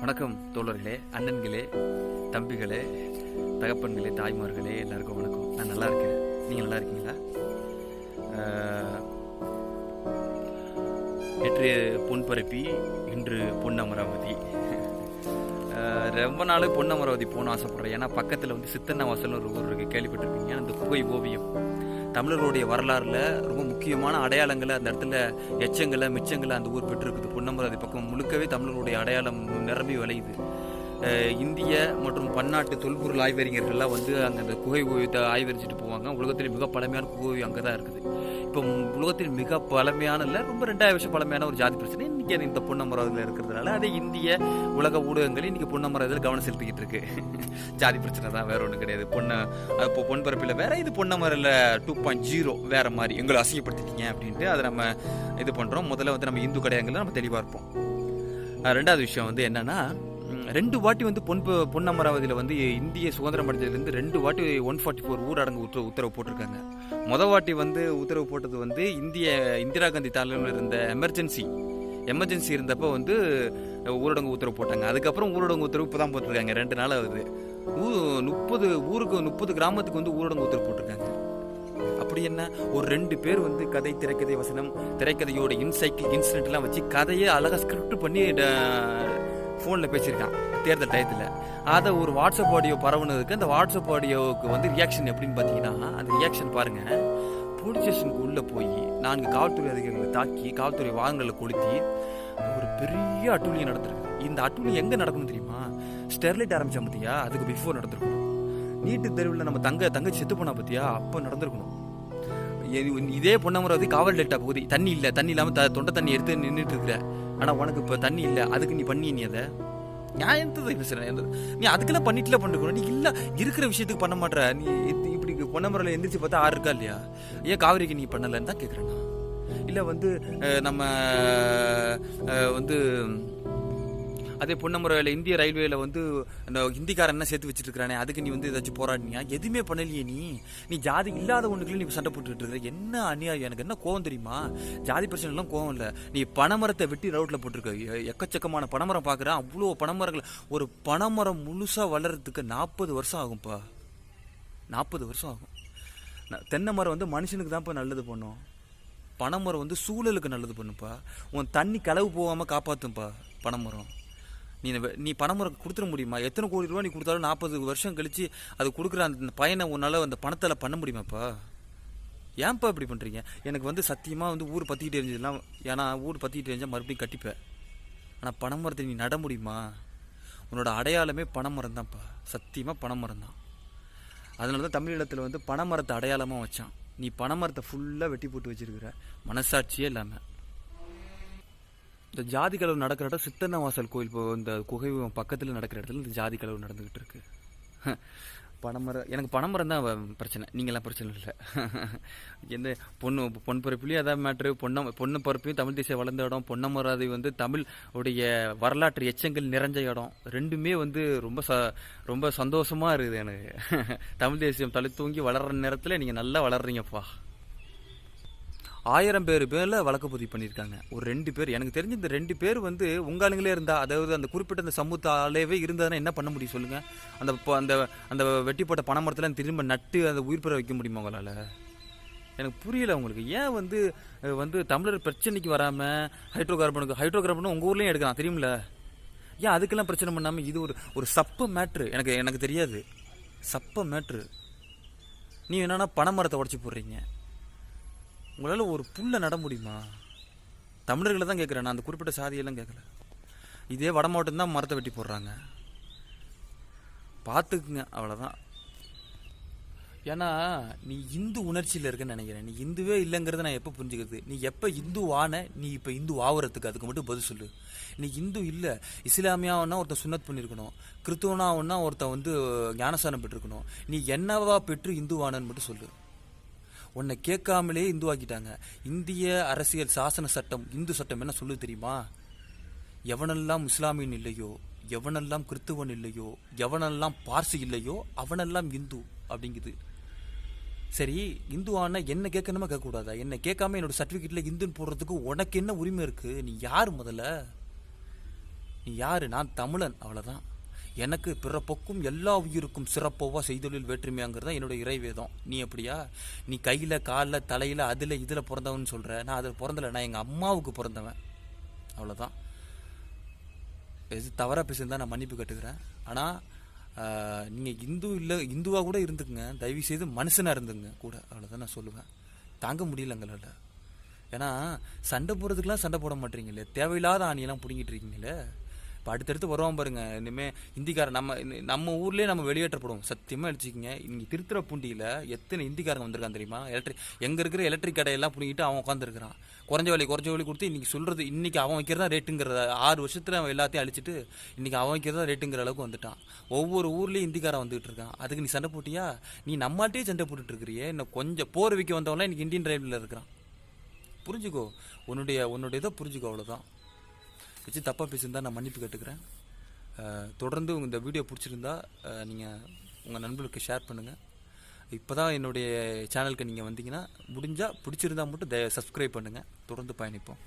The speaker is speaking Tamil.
வணக்கம் தோழர்களே அண்ணன்களே தம்பிகளே தகப்பன்களே தாய்மார்களே எல்லாருக்கும் வணக்கம். நான் நல்லா இருக்கேன். நீங்கள் நல்லா இருக்கீங்களா? நேற்று பொன் பரப்பி இன்று பொன் அமராவதி. ரொம்ப நாள் பொன் அமராவதி போகணும்னு ஆசைப்பட்றேன். ஏன்னா பக்கத்தில் வந்து சித்தன்னவாசல்னு ஒரு ஊர் இருக்குது கேள்விப்பட்டிருப்பீங்க. அந்த குகை ஓவியம். தமிழர்களுடைய வரலாறுல ரொம்ப முக்கியமான அடையாளங்களை அந்த இடத்துல எச்சங்களை மிச்சங்களை அந்த ஊர் பெற்றிருக்குது. பொன்னமராதி பக்கம் முழுக்கவே தமிழர்களுடைய அடையாளம் நிரம்பி விளையுது. இந்திய மற்றும் பன்னாட்டு தொல்பொருள் ஆய்வறிஞர்கள்லாம் வந்து அங்கே அந்த குகை ஓவியத்தை ஆய்வறிஞ்சிட்டு போவாங்க. உலகத்தில் மிக பழமையான குகை ஓவியம் அங்கே தான் இருக்குது. இப்போ உலகத்தில் மிக பழமையான இல்லை ரொம்ப ரெண்டாயிரம் வருஷம் பழமையான ஒரு ஜாதி பிரச்சனை. இன்னைக்கு இந்த பொன்னமராவதியில் இருக்கிறதுனால அதே இந்திய உலக ஊடகங்கள் இன்னைக்கு பொன்னமராவதியில் கவனம் செலுத்திக்கிட்டு இருக்கு. ஜாதி பிரச்சனை தான் வேற ஒன்றும் கிடையாது. பொண்ணை இப்போ பொன் பரப்பில் வேற இது பொன்னமரில் டூ பாயிண்ட் ஜீரோ வேற மாதிரி. எங்களை அசிங்கப்படுத்திட்டீங்க அப்படின்ட்டு அதை நம்ம இது பண்ணுறோம் முதல்ல வந்து நம்ம இந்து கடையாங்கல நம்ம தெளிவாக இருப்போம். ரெண்டாவது விஷயம் வந்து என்னன்னா ரெண்டு வாட்டி வந்து பொன் ப- பொன் அமராவதியில் வந்து இந்திய சுதந்திரம் அடைஞ்சதுலேருந்து ரெண்டு வாட்டி ஒன் ஃபார்ட்டி ஃபோர் ஊரடங்கு உத்தரவு உத்தரவு போட்டிருக்காங்க. முத வாட்டி வந்து உத்தரவு போட்டது வந்து இந்திய இந்திரா காந்தி தலைமையில் இருந்த எமர்ஜென்சி எமர்ஜென்சி இருந்தப்போ வந்து ஊரடங்கு உத்தரவு போட்டாங்க. அதுக்கப்புறம் ஊரடங்கு உத்தரவு இப்போ தான் போட்டிருக்காங்க. ரெண்டு நாள் ஆகுது. ஊ முப்பது ஊருக்கு முப்பது கிராமத்துக்கு வந்து ஊரடங்கு உத்தரவு போட்டிருக்காங்க. அப்படி என்ன? ஒரு ரெண்டு பேர் வந்து கதை திரைக்கதை வசனம் திரைக்கதையோட இன்சைக்கிள் இன்சிடென்ட்லாம் வச்சு கதையை அழகாக ஸ்கிரிப்ட் பண்ணி ஃபோனில் பேசியிருக்கான் தேர்தல் டயத்தில். அதை ஒரு வாட்ஸ்அப் ஆடியோ பரவுனதுக்கு அந்த வாட்ஸ்அப் ஆடியோவுக்கு வந்து ரியாக்ஷன் எப்படின்னு பார்த்தீங்கன்னா அந்த ரியாக்ஷன் பாருங்கள் போலீஸ் ஸ்டேஷனுக்கு உள்ளே போய் நான்கு காவல்துறை அதிகாரிகளை தாக்கி காவல்துறை வாகனங்களில் கொளுத்தி ஒரு பெரிய அட்டூழியம் நடந்திருக்கு. இந்த அட்டூழியம் எங்கே நடக்கணும் தெரியுமா? ஸ்டெர்லைட் ஆரம்பித்தா பார்த்தியா அதுக்கு பிஃபோர் நடந்திருக்கணும். நீட்டு தெருவில் நம்ம தங்க தங்கச்சி செத்து போனா பார்த்தியா அப்போ நடந்திருக்கணும். இதே பொன்னமராவதி காவல் டெல்டா பகுதி. தண்ணி இல்லை தண்ணி இல்லாமல் த தொண்டை தண்ணி எடுத்து நின்றுட்டு இருக்கிற ஆனால் உனக்கு இப்போ தண்ணி இல்லை அதுக்கு நீ பண்ணி நீ அதை? நான் எந்த பேசுகிறேன் நீ அதுக்கெல்லாம் பண்ணிட்டுல பண்ணிக்கணும் நீ இல்லை இருக்கிற விஷயத்துக்கு பண்ண மாட்டேற நீ இது- இப்படி பொன்னமரில் எந்திரிச்சு பார்த்தா ஆறு இருக்கா இல்லையா? ஏன் காவிரிக்கு நீ பண்ணலைன்னு தான் கேட்குறேன் நான். இல்லை வந்து நம்ம வந்து அதே பொன்னமுறையில் இந்திய ரயில்வேல வந்து ஹிந்திக்காரன் என்ன சேர்த்து வச்சிருக்கானே அதுக்கு நீ வந்து ஏதாச்சும் போராடினியா? எதுவுமே பண்ணலையே நீ? நீ ஜாதி இல்லாத ஒன்றுக்குள்ள நீ சண்டை போட்டுட்டு இருக்க. என்ன அநியாயம்? எனக்கு என்ன கோவம் தெரியுமா? ஜாதி பிரச்சனை எல்லாம் கோவம் இல்லை. நீ பனைமரத்தை வெட்டி ரவுட்ல போட்டிருக்க. எக்கச்சக்கமான பனைமரம் பார்க்குறேன் அவ்வளோ பனைமரங்கள். ஒரு பனைமரம் முழுசாக வளர்றதுக்கு நாற்பது வருஷம் ஆகும்ப்பா. நாற்பது வருஷம் ஆகும். தென்னை மரம் வந்து மனுஷனுக்கு தான்ப்பா நல்லது பண்ணும். பனைமரம் வந்து சூழலுக்கு நல்லது பண்ணுப்பா உன் தண்ணி களவு போகாமல் காப்பாற்றும்ப்பா பனைமரம். நீ நீ பனைமரம் கொடுத்துட முடியுமா? எத்தனை கோடி ரூபா நீ கொடுத்தாலும் நாற்பது வருஷம் கழித்து அது கொடுக்குற அந்த பயனை உன்னால் அந்த பணத்தில் பண்ண முடியுமாப்பா? ஏன்ப்பா இப்படி பண்ணுறீங்க எனக்கு வந்து சத்தியமாக வந்து ஊர் பற்றிக்கிட்டு இருந்ததுலாம் ஏன்னா ஊர் பற்றிக்கிட்டு இருந்தால் மறுபடியும் கட்டிப்பேன். ஆனால் பனைமரத்தை நீ நட முடியுமா? உன்னோட அடையாளமே பனைமரம் தான்ப்பா. சத்தியமாக பனைமரம் தான். அதனால தான் தமிழீழத்தில் வந்து பனைமரத்தை அடையாளமாக வச்சான். நீ பனைமரத்தை ஃபுல்லாக வெட்டி போட்டு வச்சிருக்கிற. மனசாட்சியே இல்லாமல் இந்த ஜாதி கலவு நடக்கிற இடம் சித்தன்னவாசல் கோயில் இப்போ இந்த குகை பக்கத்தில் நடக்கிற இடத்துல இந்த ஜாதி கலவு நடந்துக்கிட்டு இருக்கு. பனைமரம் எனக்கு பனைமரம் தான் பிரச்சனை. நீங்களாம் பிரச்சனை இல்லை. எந்த பொண்ணு பொன் பரப்புலையும் அதான் மேட்ரு பொண்ணம் பொண்ணு பரப்பையும் தமிழ் தேசிய வளர்ந்த இடம். பொன்னமராதி வந்து தமிழ் உடைய வரலாற்று எச்சங்கள் நிறைஞ்ச இடம். ரெண்டுமே வந்து ரொம்ப ச ரொம்ப சந்தோஷமாக இருக்குது எனக்கு. தமிழ் தேசியம் தலை தூங்கி வளர்ற நேரத்தில் நீங்கள் நல்லா வளர்றீங்கப்பா. ஆயிரம் பேர் பேரில் வழக்கு பதிவு பண்ணியிருக்காங்க ஒரு ரெண்டு பேர் எனக்கு தெரிஞ்ச இந்த ரெண்டு பேர் வந்து உங்காளுங்களே இருந்தால் அதாவது அந்த குறிப்பிட்ட அந்த சமூகத்தாலேவே ஆளவே இருந்ததுன்னா என்ன பண்ண முடியும் சொல்லுங்கள் அந்த ப- அந்த அந்த வெட்டி போட்ட பனைமரத்துல திரும்ப நட்டு அந்த உயிர் பெற வைக்க முடியுமா உங்களால்? எனக்கு புரியல உங்களுக்கு. ஏன் வந்து வந்து தமிழர் பிரச்சனைக்கு வராமல் ஹைட்ரோ கார்பனுக்கு ஹைட்ரோ கார்பனும் உங்க ஊர்லேயும் எடுக்கலாம் தெரியுமில? ஏன் அதுக்கெல்லாம் பிரச்சனை பண்ணாமல் இது ஒரு ஒரு சப்ப மேட்ரு? எனக்கு எனக்கு தெரியாது. சப்ப மேட்ரு. நீ என்னன்னா பனைமரத்தை உடச்சி போடுறீங்க. உங்களால் ஒரு புல்லை நட முடியுமா? தமிழர்களை தான் கேட்குறேன் நான் அந்த குறிப்பிட்ட சாதியெல்லாம் கேட்கல இதே வட மாவட்டம் தான் மரத்தை வெட்டி போடுறாங்க. பார்த்துக்குங்க அவ்வளோதான் ஏன்னா நீ இந்து உணர்ச்சியில் இருக்குன்னு நினைக்கிறேன். நீ இந்துவே இல்லைங்கிறத நான் எப்போ புரிஞ்சுக்கிறது? நீ எப்போ இந்து ஆன நீ இப்போ இந்து ஆவறதுக்கு அதுக்கு மட்டும் பதில் சொல்லு. நீ இந்து இல்லை இஸ்லாமியாவனா ஒருத்தன் சுன்னத் பண்ணியிருக்கணும் கிறித்துவனாவனா ஒருத்தன் வந்து ஞானஸ்தானம் பெற்றிருக்கணும். நீ என்னவா பெற்று இந்துவானன்னு மட்டும் சொல்லு. உன்னை கேட்காமலே இந்துவாக்கிட்டாங்க இந்திய அரசியல் சாசன சட்டம் இந்து சட்டம் என்ன சொல்லு தெரியுமா? எவனெல்லாம் இஸ்லாமியன் இல்லையோ எவனெல்லாம் கிறித்துவன் இல்லையோ எவனெல்லாம் பார்சி இல்லையோ அவனெல்லாம் இந்து அப்படிங்குது. சரி இந்து ஆனா என்ன கேட்கணுமா கேட்கக்கூடாதா? என்ன கேட்காம என்னோட சர்டிஃபிகேட்டில் இந்துன்னு போடுறதுக்கு உனக்கு என்ன உரிமை இருக்கு? நீ யார் முதல்ல? நீ யார்? நான் தமிழன் அவ்வளோதான் எனக்கு பிறப்பொக்கும் எல்லா உயிருக்கும் சிறப்போவா செய்தொழில் வேற்றுமையாங்கிறது தான் என்னோட இறைவேதம். நீ எப்படியா? நீ கையில் காலில் தலையில் அதில் இதில் பிறந்தவன் சொல்கிற நான் அதில் பிறந்தல நான் எங்கள் அம்மாவுக்கு பிறந்தவன். அவ்வளோதான் எது தவறாக பேசுகிறதா நான் மன்னிப்பு கட்டுக்கிறேன். ஆனால் நீங்கள் இந்து இல்லை இந்துவாக கூட இருந்துக்குங்க. தயவு செய்து மனுஷனாக இருந்துங்க கூட. அவ்வளோதான் நான் சொல்லுவேன். தாங்க முடியல எங்களால். ஏன்னா சண்டை போடுறதுக்கெலாம் சண்டை போட மாட்டீங்களே தேவையில்லாத ஆணியெல்லாம் பிடுங்கிட்டு இருக்கீங்களே இப்போ அடுத்தடுத்து வருவான் பாருங்க. இனிமேல் இந்திக்காரன் நம்ம நம்ம ஊர்லேயே நம்ம வெளியேற்றப்படுவோம். சத்தியமாக அடிச்சிக்கிங்க இங்கே திருத்துறப்பூண்டியில் எத்தனை இந்திக்காரங்க வந்திருக்கான் தெரியுமா? எலக்ட்ரிக் எங்கே இருக்கிற எலக்ட்ரிக் கடையெல்லாம் பிடிங்கிட்டு அவன் உட்காந்துருக்கிறான் குறைஞ்ச விலை குறைஞ்ச விலை கொடுத்து இன்னைக்கு சொல்கிறது இன்னைக்கு அவன் வைக்கிறதா ரேட்டுங்கிறத ஆறு வருஷத்தில் அவன் எல்லாத்தையும் அழிச்சிட்டு இன்னைக்கு அவன் வைக்கிறதா ரேட்டுங்கிற அளவுக்கு வந்துட்டான். ஒவ்வொரு ஊர்லேயும் இந்திக்காரன் வந்துகிட்டு இருக்கான். அதுக்கு நீ சண்டை போட்டியா? நீ நம்மள்ட்டே சண்டை போட்டுட்டு இருக்கிறியே. இன்னும் கொஞ்சம் போர் விற்க வந்தவன்லாம் இன்னைக்கு இந்தியன் ரயில்வேல இருக்கிறான். புரிஞ்சுக்கோ. உன்னுடைய உன்னுடைய இதை புரிஞ்சுக்கோ அவ்வளோதான் வச்சு தப்பாக பேசியிருந்தா நான் மன்னிப்பு கேட்டுக்கிறேன். தொடர்ந்து உங்கள் இந்த வீடியோ பிடிச்சிருந்தா நீங்கள் உங்கள் நண்பர்களுக்கு ஷேர் பண்ணுங்கள் இப்போ தான் என்னுடைய சேனலுக்கு நீங்கள் வந்தீங்கன்னா முடிஞ்சால் பிடிச்சிருந்தா மட்டும் தய சப்ஸ்கிரைப் பண்ணுங்கள் தொடர்ந்து பயணிப்போம்.